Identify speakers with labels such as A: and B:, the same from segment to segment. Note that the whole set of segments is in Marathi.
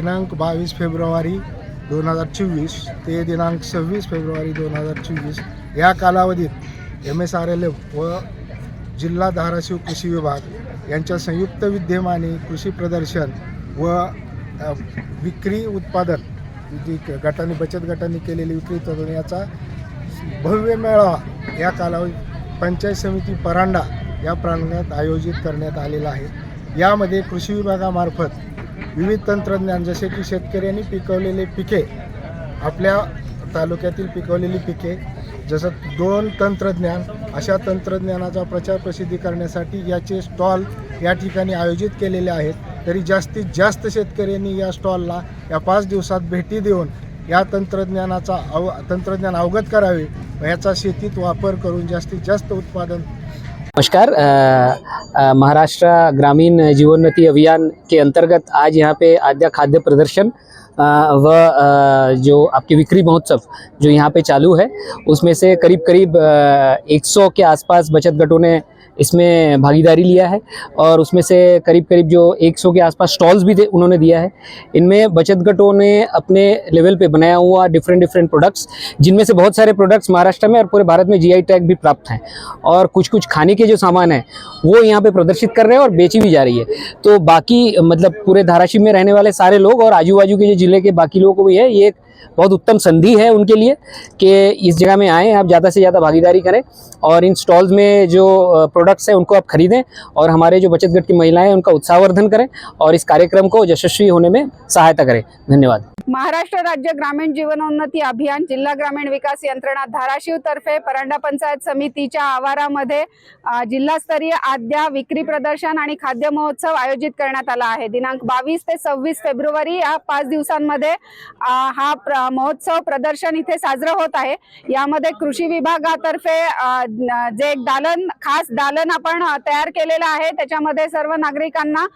A: दिनांक बावीस फेब्रुवारी दोन हजार चोवीस ते दिनांक सव्वीस फेब्रुवारी दोन हजार चोवीस या कालावधीत M S R L F व जिल्हा धाराशिव कृषी विभाग यांच्या संयुक्त विद्यमाने कृषी प्रदर्शन व विक्री उत्पादन जी क- गटाने बचत गटाने केलेली विक्री उत्पादन याचा भव्य मेळावा या कालावधीत पंचायत समिती परांडा या प्रांगणात आयोजित करण्यात आलेला आहे. यामध्ये कृषी विभागामार्फत विविध तंत्रज्ञान जसे की शेतकऱ्यांनी पिकवलेले पिके आपल्या तालुक्यातील पिकवलेली पिके जसं दोन तंत्रज्ञान अशा तंत्रज्ञानाचा प्रचार प्रसिद्धी करण्यासाठी याचे स्टॉल या ठिकाणी आयोजित केलेले आहेत. तरी जास्तीत जास्त शेतकऱ्यांनी या स्टॉलला या पाच दिवसात भेटी देऊन या तंत्रज्ञानाचा अव तंत्रज्ञान अवगत करावे याचा शेतीत वापर करून जास्तीत जास्त उत्पादन
B: नमस्कार महाराष्ट्र ग्रामीण जीवोन्नति अभियान के अंतर्गत आज यहाँ पे आद्या खाद्य प्रदर्शन अ, व जो आपके बिक्री महोत्सव जो यहाँ पे चालू है उसमें से करीब करीब एक सौ के आसपास बचत गटों ने इसमें भागीदारी लिया है और उसमें से करीब करीब जो 100 के आसपास स्टॉल्स भी थे उन्होंने दिया है। इनमें बचत गटों ने अपने लेवल पे बनाया हुआ डिफरेंट डिफरेंट प्रोडक्ट्स जिनमें से बहुत सारे प्रोडक्ट्स महाराष्ट्र में और पूरे भारत में जीआई टैग भी प्राप्त हैं। और कुछ कुछ खाने के जो सामान है वो यहाँ पर प्रदर्शित कर रहे हैं और बेची भी जा रही है। तो बाकी मतलब पूरे धाराशिव में रहने वाले सारे लोग और आजू बाजू के जो जिले के बाकी लोगों को भी है। ये एक बहुत उत्तम संधि है उनके लिए कि इस जगह में आएँ आप ज़्यादा से ज़्यादा भागीदारी करें और इन स्टॉल्स में जो प्रोडक्ट्स हैं उनको आप खरीदें और हमारे जो बचत गट की महिलाएं हैं उनका उत्साहवर्धन करें और इस कार्यक्रम को यशस्वी होने में सहायता करें। धन्यवाद।
C: महाराष्ट्र राज्य ग्रामीण जीवनोन्नती अभियान जिल्हा ग्रामीण विकास यंत्रणा धाराशिव तर्फे परांडा पंचायत समितीच्या आवारामध्ये जिल्हास्तरीय आद्या विक्री प्रदर्शन आणि खाद्य महोत्सव आयोजित करण्यात आला आहे. दिनांक बावीस ते सव्वीस फेब्रुवारी या पाच दिवसांमध्ये हा महोत्सव प्रदर्शन इथे साजरं होत आहे. यामध्ये कृषी विभागातर्फे जे एक दालन खास दालन आपण तयार केलेलं आहे. त्याच्यामध्ये सर्व नागरिकांना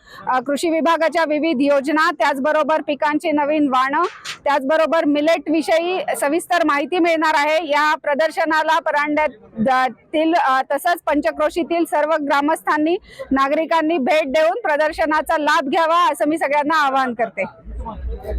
C: कृषी विभागाच्या विविध योजना त्याचबरोबर पिकांची नवीन वाणं त्याचबरोबर मिलेट विषयी सविस्तर माहिती मिळणार आहे. या प्रदर्शनाला परांड्यातील तसंच पंचक्रोशीतील सर्व ग्रामस्थांनी नागरिकांनी भेट देऊन प्रदर्शनाचा लाभ घ्यावा असं मी सगळ्यांना आवाहन करते.